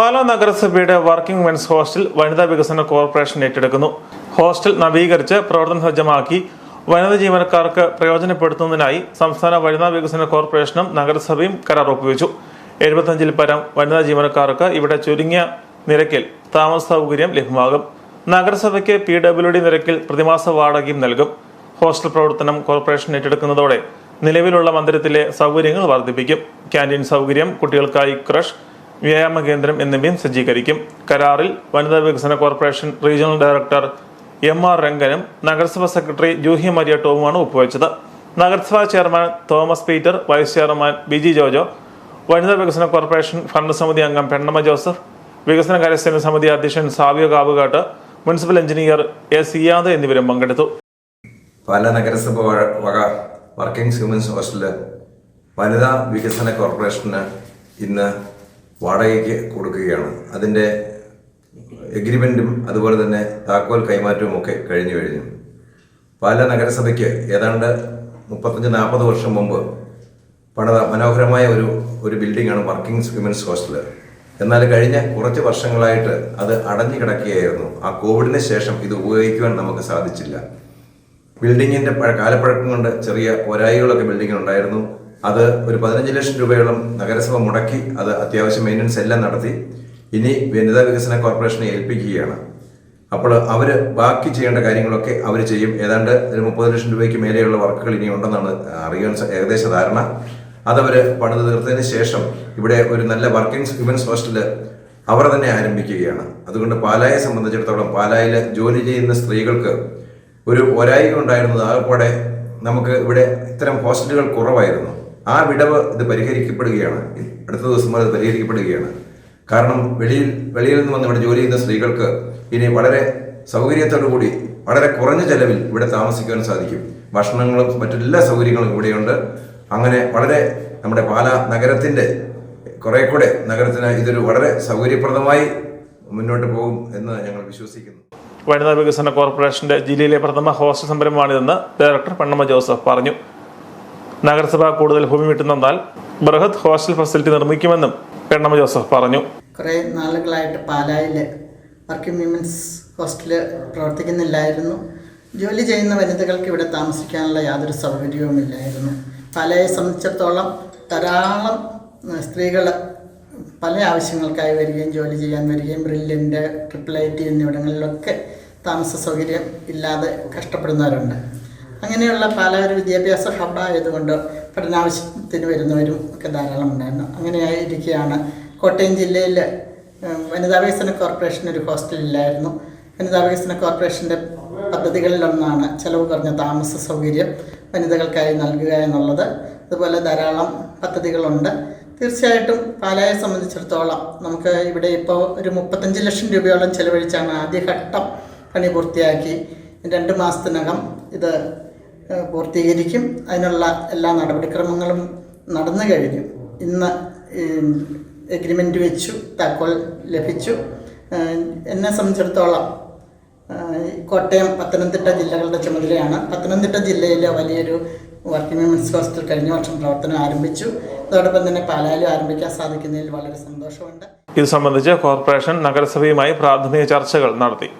പാലാ നഗരസഭയുടെ working men's hostel വനിതാ വികസന കോർപ്പറേഷൻ ഏറ്റെടുക്കുന്നു. ഹോസ്റ്റൽ നവീകരിച്ച് പ്രവർത്തന സജ്ജമാക്കി. വനിതാ ജീവനക്കാർക്ക് പ്രയോജനപ്പെടുത്തുന്നതിനായി സംസ്ഥാന വനിതാ വികസന കോർപ്പറേഷനും നഗരസഭയും കരാർ ഒപ്പുവെച്ചു. എഴുപത്തഞ്ചിൽ പരം വനിതാ ജീവനക്കാർക്ക് ഇവിടെ ചുരുങ്ങിയ നിരക്കിൽ താമസ സൗകര്യം ലഭ്യമാകും. നഗരസഭയ്ക്ക് പി ഡബ്ല്യു ഡി നിരക്കിൽ പ്രതിമാസ വാടകയും നൽകും. ഹോസ്റ്റൽ പ്രവർത്തനം കോർപ്പറേഷൻ ഏറ്റെടുക്കുന്നതോടെ നിലവിലുള്ള മന്ദിരത്തിലെ സൗകര്യങ്ങൾ വർദ്ധിപ്പിക്കും. ക്യാന്റീൻ സൗകര്യം കുട്ടികൾക്കായി ക്രഷ് വ്യായാമ കേന്ദ്രം എന്നിവയും സജ്ജീകരിക്കും. കരാറിൽ വനിതാ വികസന corporation regional director M R രംഗനും നഗരസഭാ സെക്രട്ടറി ജൂഹി മരിയ ടോമുമാണ് ഒപ്പുവെച്ചത്. നഗരസഭാ chairman Thomas Peter vice chairman Biji Jojo വനിതാ വികസന കോർപ്പറേഷൻ സമിതി അംഗം പെണ്ണമ്മ ജോസഫ് വികസന കാര്യസേന സമിതി അധ്യക്ഷൻ Savio Kavukattu municipal engineer A Siyad എന്നിവരും പങ്കെടുത്തു. പല നഗരസഭ വക വർക്കിംഗ് ഹ്യൂമൻസ് ഹോസ്റ്റൽ വനിതാ വികസന കോർപ്പറേഷന് ഇന്ന് വാടകയ്ക്ക് കൊടുക്കുകയാണ്. അതിന്റെ എഗ്രിമെന്റും അതുപോലെ തന്നെ താക്കോൽ കൈമാറ്റവും ഒക്കെ കഴിഞ്ഞു കഴിഞ്ഞു. പാല നഗരസഭയ്ക്ക് ഏതാണ്ട് മുപ്പത്തഞ്ച് നാൽപ്പത് വർഷം മുമ്പ് പണിത മനോഹരമായ ഒരു ഒരു ബിൽഡിംഗാണ് വർക്കിംഗ്സ് വിമൻസ് ഹോസ്റ്റൽ. എന്നാൽ കഴിഞ്ഞ കുറച്ച് വർഷങ്ങളായിട്ട് അത് അടഞ്ഞു കിടക്കുകയായിരുന്നു. ആ കോവിഡിന് ശേഷം ഇത് ഉപയോഗിക്കുവാൻ നമുക്ക് സാധിച്ചില്ല. ബിൽഡിങ്ങിന്റെ പഴ- കാലപ്പഴക്കം കൊണ്ട് ചെറിയ പോരായികളൊക്കെ ബിൽഡിങ്ങിന് ഉണ്ടായിരുന്നു. അത് ഒരു പതിനഞ്ച് ലക്ഷം രൂപയോളം നഗരസഭ മുടക്കി അത് അത്യാവശ്യം മെയിന്റനൻസ് എല്ലാം നടത്തി. ഇനി വനിതാ വികസന കോർപ്പറേഷനെ ഏൽപ്പിക്കുകയാണ്. അപ്പോൾ അവർ ബാക്കി ചെയ്യേണ്ട കാര്യങ്ങളൊക്കെ അവർ ചെയ്യും. ഏതാണ്ട് ഒരു മുപ്പത് ലക്ഷം രൂപയ്ക്ക് മേലെയുള്ള വർക്കുകൾ ഇനി ഉണ്ടെന്നാണ് അറിയാൻ ഏകദേശ ധാരണ. അതവർ പണിത് തീർത്തതിന് ശേഷം ഇവിടെ ഒരു നല്ല വർക്കിംഗ് വിമൻസ് ഹോസ്റ്റൽ അവർ തന്നെ ആരംഭിക്കുകയാണ്. അതുകൊണ്ട് പാലായെ സംബന്ധിച്ചിടത്തോളം പാലായിൽ ജോലി ചെയ്യുന്ന സ്ത്രീകൾക്ക് ഒരു ഒരായിക ഉണ്ടായിരുന്നത് ആകെപ്പോടെ നമുക്ക് ഇവിടെ ഇത്തരം ഹോസ്റ്റലുകൾ കുറവായിരുന്നു. ആ വിടവ് ഇത് പരിഹരിക്കപ്പെടുകയാണ്. അടുത്ത ദിവസം അത് പരിഹരിക്കപ്പെടുകയാണ്. കാരണം വെളിയിൽ വെളിയിൽ നിന്ന് വന്ന് ഇവിടെ ജോലി ചെയ്യുന്ന സ്ത്രീകൾക്ക് ഇനി വളരെ സൗകര്യത്തോടു കൂടി വളരെ കുറഞ്ഞ ചെലവിൽ ഇവിടെ താമസിക്കാൻ സാധിക്കും. ഭക്ഷണങ്ങളും മറ്റെല്ലാ സൗകര്യങ്ങളും ഇവിടെയുണ്ട്. അങ്ങനെ വളരെ നമ്മുടെ പാല നഗരത്തിന്റെ കുറേ കൂടെ നഗരത്തിന് ഇതൊരു വളരെ സൗകര്യപ്രദമായി മുന്നോട്ട് പോകും എന്ന് ഞങ്ങൾ വിശ്വസിക്കുന്നു. വനിതാ വികസന കോർപ്പറേഷന്റെ ജില്ലയിലെ പ്രഥമ ഹോസ്റ്റൽ സംരംഭമാണിതെന്ന് ഡയറക്ടർ പെണ്ണമ്മ ജോസഫ് പറഞ്ഞു. നഗരസഭ കൂടുതൽ ഭൂമി വിട്ടുതന്നാൽ ബൃഹത് ഹോസ്റ്റൽ ഫെസിലിറ്റി നിർമ്മിക്കുമെന്നും പെണ്ണമ്മ ജോസഫ് പറഞ്ഞു. കുറേ നാളുകളായിട്ട് പാലായിൽ വർക്കിംഗ് വിമൻസ് ഹോസ്റ്റൽ പ്രവർത്തിക്കുന്നില്ലായിരുന്നു. ജോലി ചെയ്യുന്ന വനിതകൾക്ക് ഇവിടെ താമസിക്കാനുള്ള യാതൊരു സൗകര്യവുമില്ലായിരുന്നു പാലായെ സംബന്ധിച്ചിടത്തോളം ധാരാളം സ്ത്രീകൾ പല ആവശ്യങ്ങൾക്കായി വരികയും ജോലി ചെയ്യാൻ വരികയും ബ്രില്യന്റ് ട്രിപ്പിൾ ഐ ടി എന്നിവിടങ്ങളിലൊക്കെ താമസ സൗകര്യം ഇല്ലാതെ കഷ്ടപ്പെടുന്നവരുണ്ട്. അങ്ങനെയുള്ള പല ഒരു വിദ്യാഭ്യാസ ഹബ്ബായതുകൊണ്ട് പഠനാവശ്യത്തിന് വരുന്നവരും ഒക്കെ ധാരാളം ഉണ്ടായിരുന്നു. അങ്ങനെയായിരിക്കുകയാണ് കോട്ടയം ജില്ലയിൽ വനിതാ വികസന കോർപ്പറേഷൻ ഒരു ഹോസ്റ്റലില്ലായിരുന്നു വനിതാ വികസന കോർപ്പറേഷന്റെ പദ്ധതികളിലൊന്നാണ് ചെലവ് കുറഞ്ഞ താമസ സൗകര്യം വനിതകൾക്കായി നൽകുക എന്നുള്ളത്. അതുപോലെ ധാരാളം പദ്ധതികളുണ്ട്. തീർച്ചയായിട്ടും പാലായെ സംബന്ധിച്ചിടത്തോളം നമുക്ക് ഇവിടെ ഇപ്പോൾ ഒരു മുപ്പത്തഞ്ച് ലക്ഷം രൂപയോളം ചെലവഴിച്ചാണ് ആദ്യഘട്ടം പണി പൂർത്തിയാക്കി. രണ്ട് മാസത്തിനകം ഇത് പൂർത്തീകരിക്കും. അതിനുള്ള എല്ലാ നടപടിക്രമങ്ങളും നടന്നു കഴിഞ്ഞു. ഇന്ന് എഗ്രിമെന്റ് വെച്ചു താക്കോൽ ലഭിച്ചു. എന്നെ സംബന്ധിച്ചിടത്തോളം കോട്ടയം പത്തനംതിട്ട ജില്ലകളുടെ ചുമതലയാണ്. പത്തനംതിട്ട ജില്ലയിലെ വലിയൊരു വർക്കിംഗ് വിമൻസ് ഹോസ്റ്റൽ കഴിഞ്ഞ വർഷം പ്രവർത്തനം ആരംഭിച്ചു. അതോടൊപ്പം തന്നെ പാലായിലും ആരംഭിക്കാൻ സാധിക്കുന്നതിൽ വളരെ സന്തോഷമുണ്ട്. ഇത് സംബന്ധിച്ച് കോർപ്പറേഷൻ നഗരസഭയുമായി പ്രാഥമിക ചർച്ചകൾ നടത്തി.